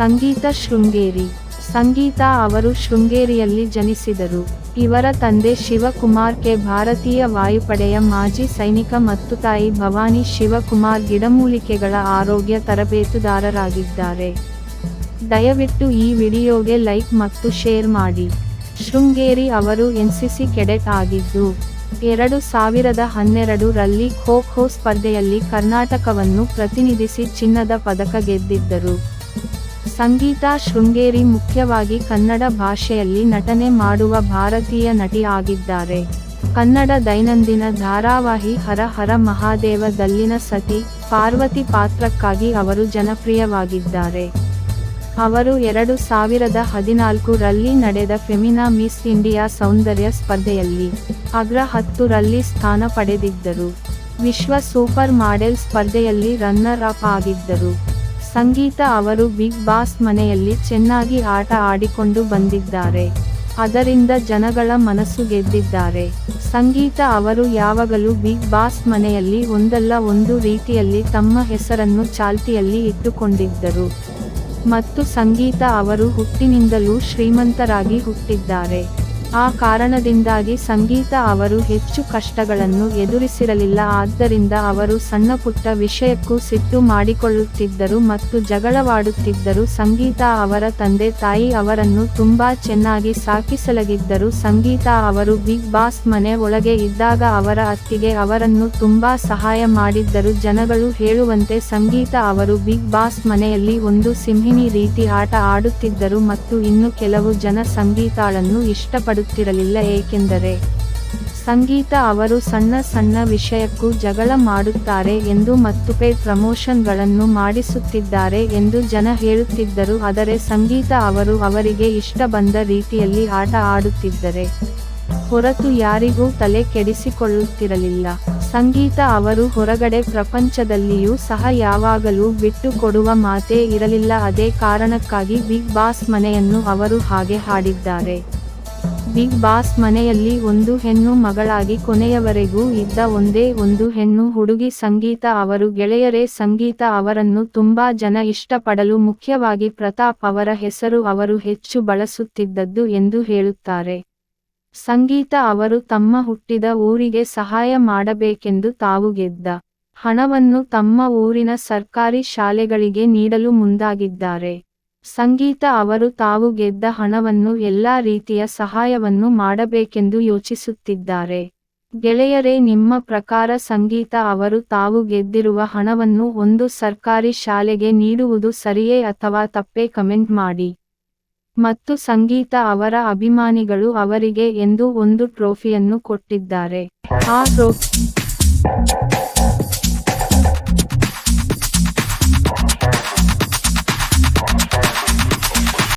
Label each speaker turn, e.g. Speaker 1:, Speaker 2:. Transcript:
Speaker 1: ಸಂಗೀತ ಶೃಂಗೇರಿ. ಸಂಗೀತ ಅವರು ಶೃಂಗೇರಿಯಲ್ಲಿ ಜನಿಸಿದರು. ಇವರ ತಂದೆ ಶಿವಕುಮಾರ್ ಕೆ. ಭಾರತೀಯ ವಾಯುಪಡೆಯ ಮಾಜಿ ಸೈನಿಕ ಮತ್ತು ತಾಯಿ ಭವಾನಿ ಶಿವಕುಮಾರ್ ಗಿಡಮೂಲಿಕೆಗಳ ಆರೋಗ್ಯ ತರಬೇತುದಾರರಾಗಿದ್ದಾರೆ. ದಯವಿಟ್ಟು ಈ ವಿಡಿಯೋಗೆ ಲೈಕ್ ಮತ್ತು ಶೇರ್ ಮಾಡಿ. ಶೃಂಗೇರಿ ಅವರು ಎನ್ಸಿಸಿ ಕೆಡೆಟ್ ಆಗಿದ್ದು, ಎರಡು ಸಾವಿರದ ಹನ್ನೆರಡು ರಲ್ಲಿ ಖೋ ಖೋ ಸ್ಪರ್ಧೆಯಲ್ಲಿ ಕರ್ನಾಟಕವನ್ನು ಪ್ರತಿನಿಧಿಸಿ ಚಿನ್ನದ ಪದಕ ಗೆದ್ದಿದ್ದರು. ಸಂಗೀತ ಶೃಂಗೇರಿ ಮುಖ್ಯವಾಗಿ ಕನ್ನಡ ಭಾಷೆಯಲ್ಲಿ ನಟನೆ ಮಾಡುವ ಭಾರತೀಯ ನಟಿ ಆಗಿದ್ದಾರೆ. ಕನ್ನಡ ದೈನಂದಿನ ಧಾರಾವಾಹಿ ಹರ ಹರ ಮಹಾದೇವದಲ್ಲಿನ ಸತಿ ಪಾರ್ವತಿ ಪಾತ್ರಕ್ಕಾಗಿ ಅವರು ಜನಪ್ರಿಯವಾಗಿದ್ದಾರೆ. ಅವರು ಎರಡು ಸಾವಿರದ ಹದಿನಾಲ್ಕು ರಲ್ಲಿ ನಡೆದ ಫೆಮಿನಾ ಮಿಸ್ ಇಂಡಿಯಾ ಸೌಂದರ್ಯ ಸ್ಪರ್ಧೆಯಲ್ಲಿ ಅಗ್ರ ಹತ್ತು ರಲ್ಲಿ ಸ್ಥಾನ ಪಡೆದಿದ್ದರು. ವಿಶ್ವ ಸೂಪರ್ ಮಾಡೆಲ್ ಸ್ಪರ್ಧೆಯಲ್ಲಿ ರನ್ನರ್ ಅಪ್ ಆಗಿದ್ದರು. ಸಂಗೀತ ಅವರು ಬಿಗ್ ಬಾಸ್ ಮನೆಯಲ್ಲಿ ಚೆನ್ನಾಗಿ ಆಟ ಆಡಿಕೊಂಡು ಬಂದಿದ್ದಾರೆ. ಅದರಿಂದ ಜನಗಳ ಮನಸ್ಸು ಗೆದ್ದಿದ್ದಾರೆ. ಸಂಗೀತ ಅವರು ಯಾವಾಗಲೂ ಬಿಗ್ ಬಾಸ್ ಮನೆಯಲ್ಲಿ ಒಂದಲ್ಲ ಒಂದು ರೀತಿಯಲ್ಲಿ ತಮ್ಮ ಹೆಸರನ್ನು ಚಾಲ್ತಿಯಲ್ಲಿ ಇಟ್ಟುಕೊಂಡಿದ್ದರು. ಮತ್ತು ಸಂಗೀತ ಅವರು ಹುಟ್ಟಿನಿಂದಲೂ ಶ್ರೀಮಂತರಾಗಿ ಹುಟ್ಟಿದ್ದಾರೆ. ಆ ಕಾರಣದಿಂದಾಗಿ ಸಂಗೀತ ಅವರು ಹೆಚ್ಚು ಕಷ್ಟಗಳನ್ನು ಎದುರಿಸಿರಲಿಲ್ಲ. ಆದ್ದರಿಂದ ಅವರು ಸಣ್ಣಪುಟ್ಟ ವಿಷಯಕ್ಕೂ ಸಿಟ್ಟು ಮಾಡಿಕೊಳ್ಳುತ್ತಿದ್ದರು ಮತ್ತು ಜಗಳವಾಡುತ್ತಿದ್ದರು. ಸಂಗೀತ ಅವರ ತಂದೆ ತಾಯಿ ಅವರನ್ನು ತುಂಬಾ ಚೆನ್ನಾಗಿ ಸಾಕಿಸಲಗಿದ್ದರು. ಸಂಗೀತ ಅವರು ಬಿಗ್ ಬಾಸ್ ಮನೆ ಒಳಗೆ ಇದ್ದಾಗ ಅವರ ಅತ್ತಿಗೆ ಅವರನ್ನು ತುಂಬಾ ಸಹಾಯ ಮಾಡಿದ್ದರು. ಜನಗಳು ಹೇಳುವಂತೆ ಸಂಗೀತ ಅವರು ಬಿಗ್ ಬಾಸ್ ಮನೆಯಲ್ಲಿ ಒಂದು ಸಿಂಹಿಣಿ ರೀತಿ ಆಟ ಆಡುತ್ತಿದ್ದರು ಮತ್ತು ಇನ್ನು ಕೆಲವು ಜನ ಸಂಗೀತಾಳನ್ನು ಇಷ್ಟಪಡುತ್ತಿರಲಿಲ್ಲ ಏಕೆಂದರೆ ಸಂಗೀತ ಅವರು ಸಣ್ಣ ಸಣ್ಣ ವಿಷಯಕ್ಕೂ ಜಗಳ ಮಾಡುತ್ತಾರೆ ಎಂದು ಮತ್ತು ಪೇ ಪ್ರಮೋಷನ್ಗಳನ್ನು ಮಾಡಿಸುತ್ತಿದ್ದಾರೆ ಎಂದು ಜನ ಹೇಳುತ್ತಿದ್ದರು. ಆದರೆ ಸಂಗೀತ ಅವರು ಅವರಿಗೆ ಇಷ್ಟ ಬಂದ ರೀತಿಯಲ್ಲಿ ಆಟ ಆಡುತ್ತಿದ್ದರೆ ಹೊರತು ಯಾರಿಗೂ ತಲೆ ಕೆಡಿಸಿಕೊಳ್ಳುತ್ತಿರಲಿಲ್ಲ. ಸಂಗೀತ ಅವರು ಹೊರಗಡೆ ಪ್ರಪಂಚದಲ್ಲಿಯೂ ಸಹ ಯಾವಾಗಲೂ ಬಿಟ್ಟು ಕೊಡುವ ಮಾತೇ ಇರಲಿಲ್ಲ. ಅದೇ ಕಾರಣಕ್ಕಾಗಿ ಬಿಗ್ ಬಾಸ್ ಮನೆಯನ್ನು ಅವರು ಹಾಗೆ ಹಾಡಿದ್ದಾರೆ. ಬಿಗ್ ಬಾಸ್ ಮನೆಯಲ್ಲಿ ಒಂದು ಹೆಣ್ಣು ಮಗಳಾಗಿ ಕೊನೆಯವರೆಗೂ ಇದ್ದ ಒಂದೇ ಒಂದು ಹೆಣ್ಣು ಹುಡುಗಿ ಸಂಗೀತ ಅವರು ಗೆಳೆಯರೇ ಸಂಗೀತ ಅವರನ್ನು ತುಂಬಾ ಜನ ಇಷ್ಟಪಡಲು ಮುಖ್ಯವಾಗಿ ಪ್ರತಾಪ್ ಅವರ ಹೆಸರು ಅವರು ಹೆಚ್ಚು ಬಳಸುತ್ತಿದ್ದದ್ದು ಎಂದು ಹೇಳುತ್ತಾರೆ. ಸಂಗೀತ ಅವರು ತಮ್ಮ ಹುಟ್ಟಿದ ಊರಿಗೆ ಸಹಾಯ ಮಾಡಬೇಕೆಂದು ತಾವು ಗೆದ್ದ ಹಣವನ್ನು ತಮ್ಮ ಊರಿನ ಸರ್ಕಾರಿ ಶಾಲೆಗಳಿಗೆ ನೀಡಲು ಮುಂದಾಗಿದ್ದಾರೆ. ಸಂಗೀತ ಅವರು ತಾವು ಗೆದ್ದ ಹಣವನ್ನು ಎಲ್ಲಾ ರೀತಿಯ ಸಹಾಯವನ್ನು ಮಾಡಬೇಕೆಂದು ಯೋಚಿಸುತ್ತಿದ್ದಾರೆ. ಗೆಳೆಯರೇ, ನಿಮ್ಮ ಪ್ರಕಾರ ಸಂಗೀತ ಅವರು ತಾವು ಗೆದ್ದಿರುವ ಹಣವನ್ನು ಒಂದು ಸರ್ಕಾರಿ ಶಾಲೆಗೆ ನೀಡುವುದು ಸರಿಯೇ ಅಥವಾ ತಪ್ಪೇ ಕಮೆಂಟ್ ಮಾಡಿ. ಮತ್ತು ಸಂಗೀತ ಅವರ ಅಭಿಮಾನಿಗಳು ಅವರಿಗೆ ಎಂದು ಒಂದು ಟ್ರೋಫಿಯನ್ನು ಕೊಟ್ಟಿದ್ದಾರೆ. ಆ ಟ್ರೋಫಿ